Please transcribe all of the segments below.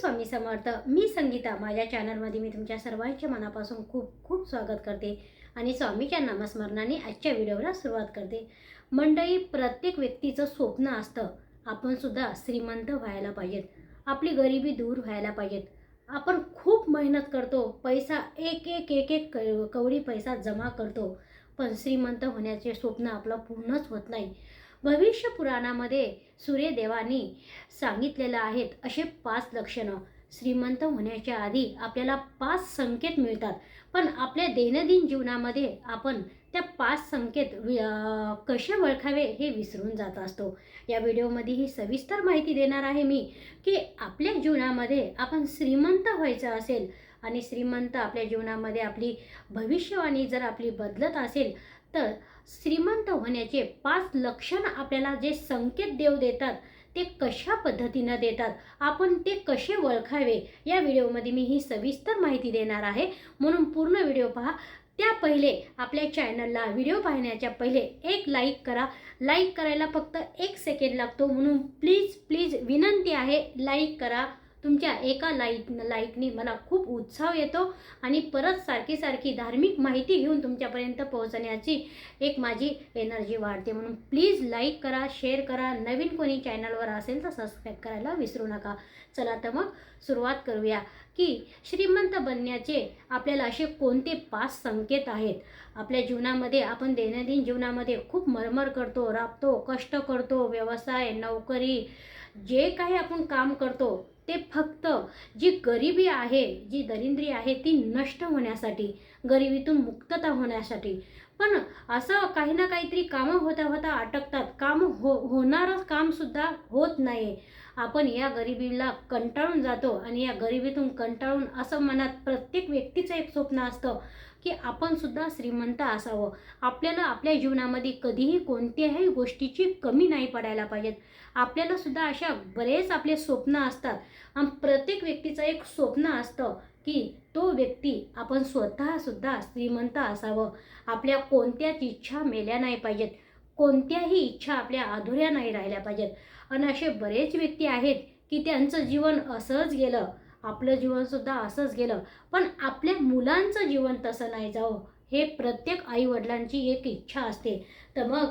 स्वामी समर्थ मी संगीता. माझ्या चॅनलमध्ये मी तुमच्या सर्वांचे मनापासून खूप खूप स्वागत करते आणि स्वामीच्या नामस्मरणाने आजच्या व्हिडिओला सुरुवात करते. मंडळी प्रत्येक व्यक्तीचं स्वप्न असतं आपणसुद्धा श्रीमंत व्हायला पाहिजेत. आपली गरिबी दूर व्हायला पाहिजेत. आपण खूप मेहनत करतो पैसा एक एक एक एक क- कवडी पैसा जमा करतो. पण श्रीमंत होण्याचे स्वप्न आपलं पूर्णच होत नाही. भविष्य पुराणामध्ये सूर्यदेवानी सांगितलेलं आहेत असे पाच लक्षणं. श्रीमंत होण्याच्या आधी आपल्याला पाच संकेत मिळतात. पण आपल्या दैनंदिन जीवनामध्ये आपण त्या पाच संकेत वि- कसे ओळखावे हे विसरून जात असतो. या व्हिडिओमध्ये ही सविस्तर माहिती देणार आहे मी की आपल्या जीवनामध्ये आपण श्रीमंत व्हायचं असेल आणि श्रीमंत आपल्या जीवनामध्ये आपली भविष्यवाणी जर आपली बदलत असेल तर श्रीमंत होण्याचे पाच लक्षण आपल्याला जे संकेत देव देतात ते कशा पद्धतीनं देतात आपण ते कसे ओळखावे या व्हिडिओमध्ये मी ही सविस्तर माहिती देणार आहे. म्हणून पूर्ण व्हिडिओ पहा. त्या पहिले आपल्या चॅनलला व्हिडिओ पाहण्याच्या पहिले एक लाईक करा. लाईक करायला फक्त एक सेकंड लागतो. म्हणून प्लीज प्लीज विनंती आहे लाईक करा. तुमच्या एका लाईक लाईकने मला खूप उत्साह येतो आणि परत सारखी सारखी धार्मिक माहिती घेऊन तुमच्यापर्यंत पोहोचण्याची एक माझी एनर्जी वाढते. म्हणून प्लीज लाईक करा शेअर करा. नवीन कोणी चॅनलवर असेल तर सबस्क्राईब करायला विसरू नका. चला तर मग सुरुवात करूया की श्रीमंत बनण्याचे आपल्याला असे कोणते पाच संकेत आहेत? आपल्या जीवनामध्ये आपण दैनंदिन जीवनामध्ये खूप मरमर करतो राबतो कष्ट करतो व्यवसाय नोकरी जे काही आपण काम करतो ते फक्त जी गरिबी आहे जी दरिद्री आहे ती नष्ट होण्यासाठी गरिबीतून मुक्तता होण्यासाठी. पण असं काही ना काहीतरी कामं होता होता अटकतात. काम हो होणारं कामसुद्धा होत नाही आपण या गरिबीला कंटाळून जातो आणि या गरिबीतून कंटाळून असं मनात प्रत्येक व्यक्तीचं एक स्वप्न असतं. की आपण सुद्धा श्रीमंत असावं. आपल्याला आपल्या जीवनामध्ये कधीही कोणत्याही गोष्टीची कमी नाही पडायला पाहिजेत. आपल्याला सुद्धा अशा बरेच आपले स्वप्न असतात. आणि प्रत्येक व्यक्तीचं एक स्वप्न असतं की तो व्यक्ती आपण स्वतःसुद्धा श्रीमंत असावं. आपल्या कोणत्याच इच्छा मेल्या नाही पाहिजेत. कोणत्याही इच्छा आपल्या अधुऱ्या नाही राहिल्या पाहिजेत. आणि असे बरेच व्यक्ती आहेत की त्यांचं जीवन असंच गेलं. आपलं जीवनसुद्धा असंच गेलं. पण आपल्या मुलांचं जीवन तसं नाही जावं हे प्रत्येक आईवडिलांची एक इच्छा असते. तर मग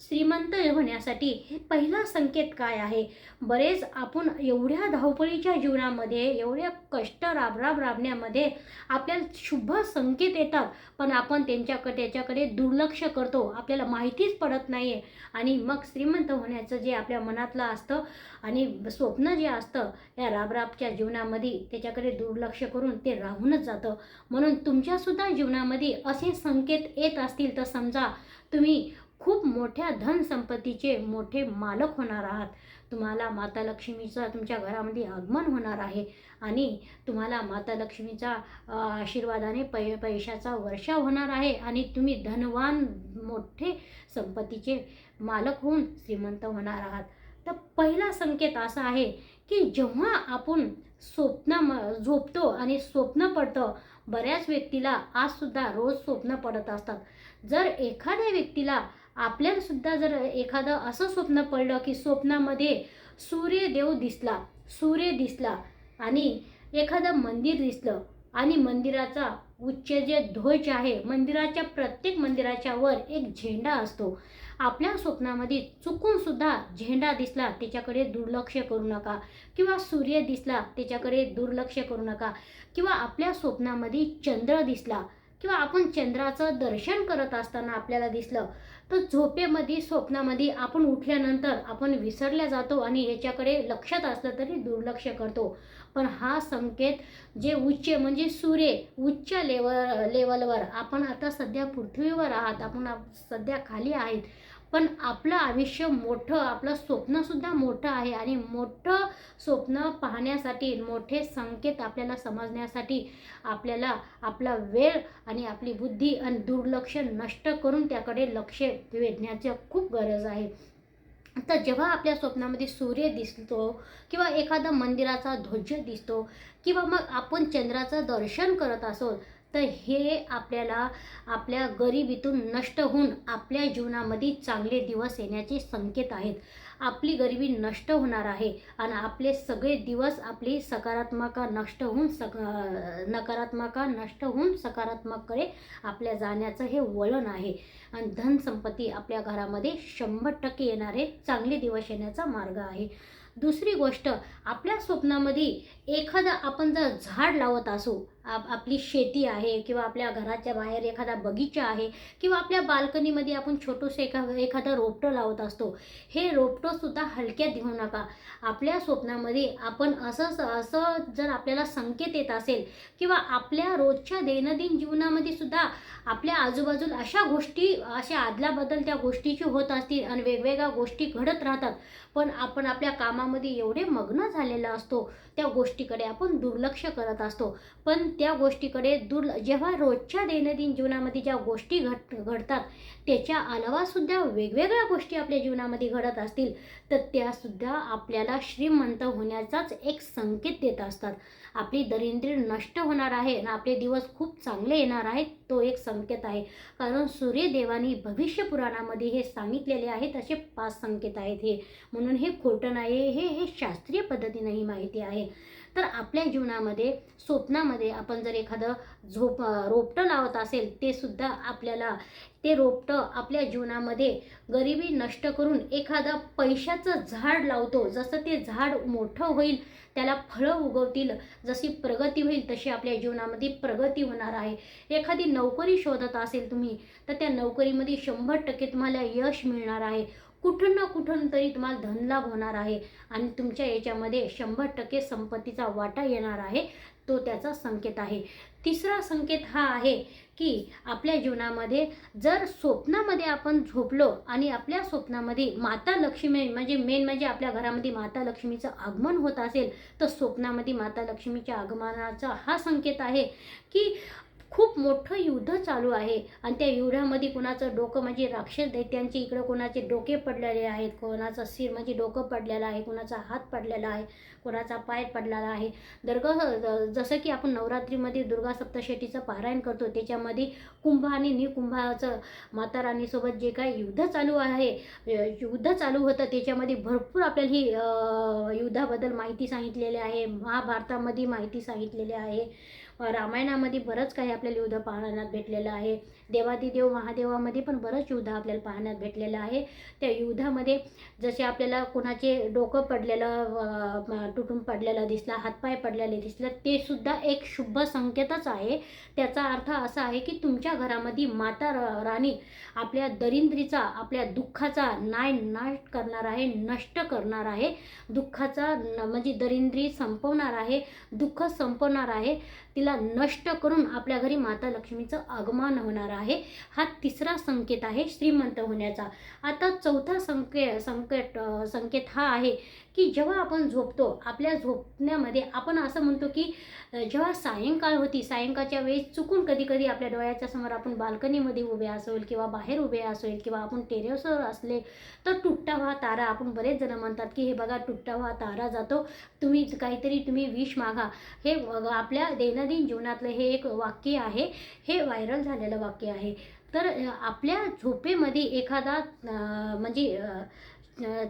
श्रीमंत होण्यासाठी हे पहिला संकेत काय आहे? बरेच आपण एवढ्या धावपळीच्या जीवनामध्ये एवढ्या कष्ट राबराब राबण्यामध्ये आपल्याला शुभ संकेत येतात पण आपण त्यांच्याकडे त्याच्याकडे दुर्लक्ष करतो. आपल्याला माहितीच पडत नाही आहे आणि मग श्रीमंत होण्याचं जे आपल्या मनातलं असतं आणि स्वप्न जे असतं या राबराबच्या जीवनामध्ये त्याच्याकडे दुर्लक्ष करून ते राहूनच जातं. म्हणून तुमच्यासुद्धा जीवनामध्ये असे संकेत येत असतील तर समजा तुम्ही खूप मोठ्या धनसंपत्तीचे मोठे मालक होणार आहात. तुम्हाला माता लक्ष्मीचं तुमच्या घरामध्ये आगमन होणार आहे आणि तुम्हाला माता लक्ष्मीचा आशीर्वादाने पै पैशाचा वर्षा होणार आहे आणि तुम्ही धनवान मोठे संपत्तीचे मालक होऊन श्रीमंत होणार आहात. तर पहिला संकेत असा आहे की जेव्हा आपण स्वप्न झोपतो आणि स्वप्न पडतं बऱ्याच व्यक्तीला आजसुद्धा रोज स्वप्न पडत असतात. जर एखाद्या व्यक्तीला आपल्यालासुद्धा जर एखादं असं स्वप्न पडलं की स्वप्नामध्ये सूर्यदेव दिसला सूर्य दिसला आणि एखादं मंदिर दिसलं आणि मंदिराचा उच्च जे ध्वज आहे मंदिराच्या प्रत्येक मंदिराच्या वर एक झेंडा असतो. आपल्या स्वप्नामध्ये चुकून सुद्धा झेंडा दिसला त्याच्याकडे दुर्लक्ष करू नका. किंवा सूर्य दिसला त्याच्याकडे दुर्लक्ष करू नका. किंवा आपल्या स्वप्नामध्ये चंद्र दिसला किंवा आपण चंद्राचं दर्शन करत असताना आपल्याला दिसलं तर झोपेमध्ये स्वप्नामध्ये आपण उठल्यानंतर आपण विसरल्या जातो आणि याच्याकडे लक्षात असलं तरी दुर्लक्ष करतो. पण हा संकेत जे उच्च म्हणजे सूर्य उच्च लेवल लेवलवर आपण आता सध्या पृथ्वीवर आहात आपण सध्या खाली आहेत पण आपलं आयुष्य मोठं आपलं स्वप्नसुद्धा मोठं आहे आणि मोठं स्वप्न पाहण्यासाठी मोठे संकेत आपल्याला समजण्यासाठी आपल्याला आपला वेळ आणि आपली बुद्धी आणि दुर्लक्ष नष्ट करून त्याकडे लक्ष वेधण्याची खूप गरज आहे. तर जेव्हा आपल्या स्वप्नामध्ये सूर्य दिसतो किंवा एखादा मंदिराचा ध्वज दिसतो किंवा मग आपण चंद्राचं दर्शन करत असो तर हे आपल्याला आपल्या गरिबीतून नष्ट होऊन आपल्या जीवनामध्ये चांगले दिवस येण्याचे संकेत आहेत. आपली गरिबी नष्ट होणार आहे आणि आपले सगळे दिवस आपली सकारात्मका नष्ट होऊन सक नकारात्मका नष्ट होऊन सकारात्मककडे आपल्या जाण्याचं हे वळण आहे. आणि धनसंपत्ती आपल्या घरामध्ये शंभर टक्के येणारे चांगले दिवस येण्याचा मार्ग आहे. दुसरी गोष्ट आपल्या स्वप्नामध्ये एखादं आपण जर झाड लावत असू आपली शेती आहे किंवा आपल्या घराच्या बाहेर एखादा बगीचा आहे किंवा आपल्या बाल्कनीमध्ये आपण छोटंसं एखा एखादं रोपटं लावत असतो हे रोपटंसुद्धा हलक्यात घेऊ नका. आपल्या स्वप्नामध्ये आपण असं असं जर आपल्याला संकेत येत असेल किंवा आपल्या रोजच्या दैनंदिन जीवनामध्ये सुद्धा आपल्या आजूबाजूला अशा गोष्टी अशा आदलाबदल बदल त्या गोष्टीची होत असतील आणि वेगवेगळ्या गोष्टी घडत राहतात पण आपण आपल्या कामामध्ये एवढे मग्न झालेलं असतो त्या गोष्टीकडे आपण दुर्लक्ष करत असतो. पण त्या गोष्टीकडे दुर्ल जेव्हा रोजच्या दैनंदिन जीवनामध्ये ज्या गोष्टी घड घडतात त्याच्या अलावासुद्धा वेगवेगळ्या गोष्टी आपल्या जीवनामध्ये घडत असतील तर त्यासुद्धा आपल्याला श्रीमंत होण्याचाच एक संकेत देत असतात. आपली दरिद्री नष्ट होणार आहे आणि आपले दिवस खूप चांगले येणार आहेत तो एक संकेत आहे. कारण सूर्यदेवानी भविष्य पुराणामध्ये हे सांगितलेले आहेत असे पाच संकेत आहेत हे. म्हणून हे खोटं नाही हे हे शास्त्रीय पद्धतीने ही माहिती आहे. तर आपल्या जीवनामध्ये स्वप्नामध्ये आपण जर एखादं झोप रोपटं लावत असेल ते सुद्धा आपल्याला ते रोपटं आपल्या जीवनामध्ये गरिबी नष्ट करून एखादं पैशाचं झाड लावतो जसं ते झाड मोठं होईल त्याला फळं उगवतील जशी प्रगती होईल तशी आपल्या जीवनामध्ये प्रगती होणार आहे. एखादी नोकरी शोधत असेल तुम्ही तर त्या नोकरीमध्ये शंभर टक्के तुम्हाला यश मिळणार आहे. कुठून ना कुठून तरी तुम्हाला धनलाभ होणार आहे. आणि तुमच्या याच्यामध्ये शंभर टक्के संपत्तीचा वाटा येणार आहे. तो त्याचा संकेत आहे. तिसरा संकेत हा आहे की आपल्या जीवनामध्ये जर स्वप्नामध्ये आपण झोपलो आणि आपल्या स्वप्नामध्ये माता लक्ष्मी म्हणजे मेन म्हणजे आपल्या घरामध्ये माता लक्ष्मीचं आगमन होत असेल तर स्वप्नामध्ये माता लक्ष्मीच्या आगमनाचा हा संकेत आहे की खूप मोठं युद्ध चालू आहे. आणि त्या युद्धामध्ये कुणाचं डोकं म्हणजे राक्षस दैत्यांचे इकडं कोणाचे डोके पडलेले आहेत. कोणाचं सिर म्हणजे डोकं पडलेलं आहे. कोणाचा हात पडलेला आहे. कोणाचा पाय पडलेला आहे. दर्गा जसं की आपण नवरात्रीमध्ये दुर्गा सप्तशतीचं पारायण करतो त्याच्यामध्ये कुंभ आणि निकुंभाचं माता राणीसोबत जे काही युद्ध चालू आहे युद्ध चालू होतं त्याच्यामध्ये भरपूर आपल्याला ही युद्धाबद्दल माहिती सांगितलेली आहे. महाभारतामध्ये माहिती सांगितलेली आहे. रामायणामध्ये बरंच काही आपल्याला युद्ध पाहण्यात भेटलेलं आहे. देवादिदेव महादेवामध्ये पण बरंच युद्ध आपल्याला पाहण्यात भेटलेलं आहे. त्या युद्धामध्ये जसे आपल्याला कोणाचे डोकं पडलेलं तुटून पडलेलं दिसला हातपाय पडलेले दिसलं ते सुद्धा एक शुभ संकेतच आहे. त्याचा अर्थ असा आहे की तुमच्या घरामध्ये माता राणी आपल्या दरिंद्रीचा आपल्या दुःखाचा नाय नाश करणार आहे नष्ट करणार आहे. दुःखाचा म्हणजे दरिंद्री संपवणार आहे दुःख संपवणार आहे. तिला नष्ट करून आपल्या घरी माता लक्ष्मीचं आगमन होणार आहे आहे. हा तिसरा संकेत आहे श्रीमंत होण्याचा. आता चौथा संके संकेत संकेत हा आहे की जेव्हा आपण झोपतो आपल्या झोपण्यामध्ये आपण असं म्हणतो की जेव्हा सायंकाळ होती सायंकाळच्या वेळेस चुकून कधी कधी आपल्या डोळ्याच्या समोर आपण बाल्कनीमध्ये उभे असेल किंवा बाहेर उभे असेल किंवा आपण टेरेसवर असले तर तुटता व्हा तारा आपण बरेच जण म्हणतात की हे बघा तुटता व्हा तारा जातो. तुम्ही काहीतरी तुम्ही विष मागा. हे आपल्या दैनंदिन जीवनातलं हे एक वाक्य आहे. हे व्हायरल झालेलं वाक्य आहे. तर आपल्या झोपेमध्ये एखादा म्हणजे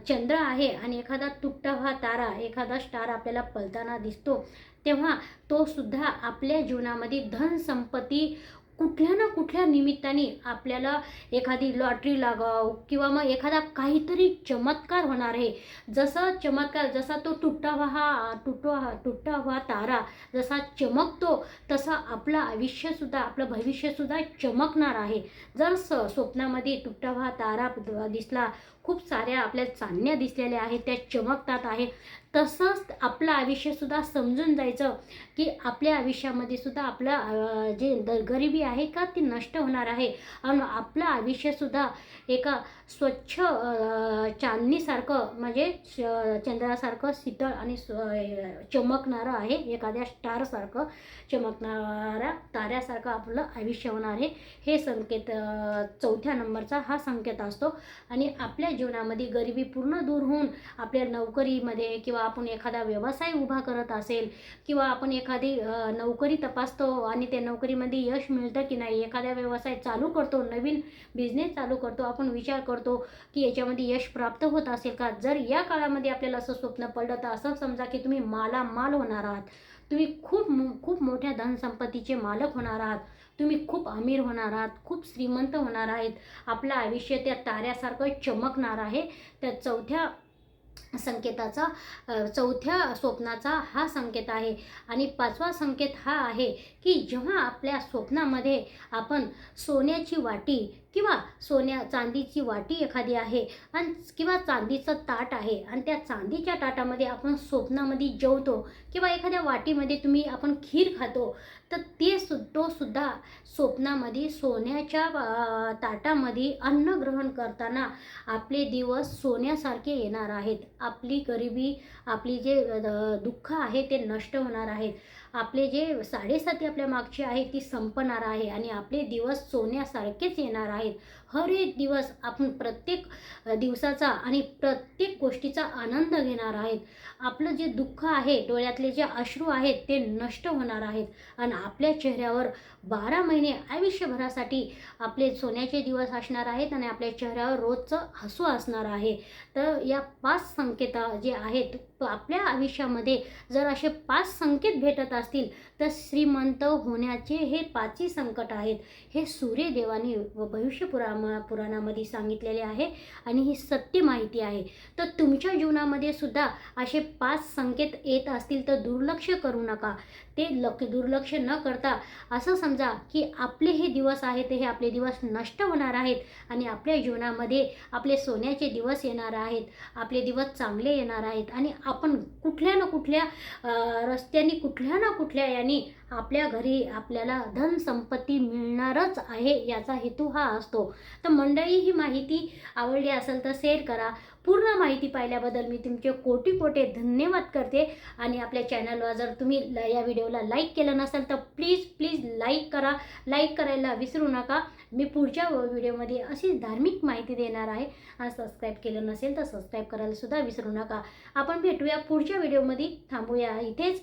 चंद्र आहे आणि एखादा तुटता हा तारा एखादा स्टार आपल्याला पलताना दिसतो तेव्हा तो सुद्धा आपल्या जीवनामध्ये धनसंपत्ती कुठल्या ना कुठल्या निमित्ताने आपल्याला एखादी लॉटरी लागाव किंवा मग एखादा काहीतरी चमत्कार होणार आहे. जसं चमत्कार जसा तो तुट्टा हा तुटो हा तुट्टा व्हा तारा जसा चमकतो तसा आपलं आयुष्यसुद्धा आपलं भविष्यसुद्धा चमकणार आहे. जर स स्वप्नामध्ये तुट्टा हा तारा दिसला खूप साऱ्या आपल्या चांदण्या दिसलेल्या आहेत त्या चमकतात आहे तसंच आपलं आयुष्यसुद्धा समजून जायचं की आपल्या आयुष्यामध्ये सुद्धा आपलं जे गरिबी आहे का ती नष्ट होणार आहे. आणि आपलं आयुष्यसुद्धा एका स्वच्छ चांदणीसारखं म्हणजे चंद्रासारखं शीतळ आणि चमकणारं आहे. एखाद्या स्टारसारखं चमकणाऱ्या ताऱ्यासारखं आपलं आयुष्य होणार आहे. हे संकेत चौथ्या नंबरचा हा संकेत असतो. आणि आपल्या जीवनामध्ये गरिबी पूर्ण दूर होऊन आपल्या नोकरीमध्ये किंवा आपण एखादा व्यवसाय उभा करत असेल किंवा आपण एखादी नोकरी तपासतो आणि त्या नोकरीमध्ये यश मिळतं की नाही एखादा व्यवसाय चालू करतो नवीन बिझनेस चालू करतो आपण विचार करतो की याच्यामध्ये यश प्राप्त होत असेल का? जर या काळामध्ये आपल्याला असं स्वप्न पडलं तर असं समजा की तुम्ही मालामाल होणार आहात. तुम्ही खूप मो- खूप मोठ्या धनसंपत्तीचे मालक होणार आहात. तुम्ही खूप अमीर होणार आहात खूप श्रीमंत होणार आहेत. आपलं आयुष्य त्या ताऱ्यासारखं चमकणार आहे. त्या चौथ्या संकेताचा चौथ्या स्वप्नाचा हा संकेत आहे. आणि पाचवा संकेत हा आहे की जेव्हा आपल्या स्वप्नामध्ये आपण सोन्याची वाटी किंवा सोन्या चांदीची वाटी एखादी आहे आणि किंवा चांदीचं ताट आहे आणि त्या चांदीच्या ताटामध्ये आपण स्वप्नामध्ये जेवतो किंवा एखाद्या वाटीमध्ये तुम्ही आपण खीर खातो तर ते सु तो सुद्धा स्वप्नामध्ये सोन्याच्या ताटामध्ये अन्न ग्रहण करताना आपले दिवस सोन्यासारखे येणार आहेत. आपली गरिबी आपली जे दुःख आहे ते नष्ट होणार आहेत. आपले जे साडेसाती आपल्या मागची आहे ती संपणार आहे आणि आपले दिवस सोन्यासारखेच येणार आहेत. हर एक दिवस आपण प्रत्येक दिवसाचा आणि प्रत्येक गोष्टीचा आनंद घेणार आहेत. आपलं जे दुःख आहे डोळ्यातले जे अश्रू आहेत ते नष्ट होणार आहेत. आणि आपल्या चेहऱ्यावर बारा महिने आयुष्यभरासाठी आपले सोन्याचे दिवस असणार आहेत आणि आपल्या चेहऱ्यावर रोजचं हसू असणार आहे. तर या पाच संकेता जे आहेत आपल्या आयुष्यामध्ये जर असे पाच संकेत भेटत असतील तर श्रीमंत होण्याचे हे पाचही संकट आहेत हे सूर्यदेवाने व भविष्य पुरा पुराणामध्ये सांगितलेले आहे आणि ही सत्य माहिती आहे. तर तुमच्या जीवनामध्ये सुद्धा असे पाच संकेत येत असतील तर दुर्लक्ष करू नका. ते लक दुर्लक्ष न करता असं समजा की आपले हे दिवस आहेत हे आपले दिवस नष्ट होणार आहेत आणि आपल्या जीवनामध्ये आपले सोन्याचे दिवस येणार आहेत आपले दिवस चांगले येणार आहेत आणि आपण कुठल्या ना कुठल्या रस्त्याने कुठल्या ना कुठल्या याने आपल्या घरी आपल्याला धन संपत्ती मिळणारच आहे याचा हेतू हा असतो. तर मंडळी ही माहिती आवडली असेल तर शेअर करा. पूर्ण माहिती पाहिल्याबद्दल मी तुमचे कोटी कोटी धन्यवाद करते. आणि आपल्या चॅनलवर जर तुम्ही ल- या व्हिडिओला लाईक केलं नसेल तर प्लीज प्लीज लाईक करा. लाईक करायला विसरू नका. मी पुढच्या व्हिडिओमध्ये अशीच धार्मिक माहिती देणार आहे. आणि सबस्क्राईब केलं नसेल तर सबस्क्राईब करायला सुद्धा विसरू नका. आपण भेटूया पुढच्या व्हिडिओमध्ये थांबूया इथेच.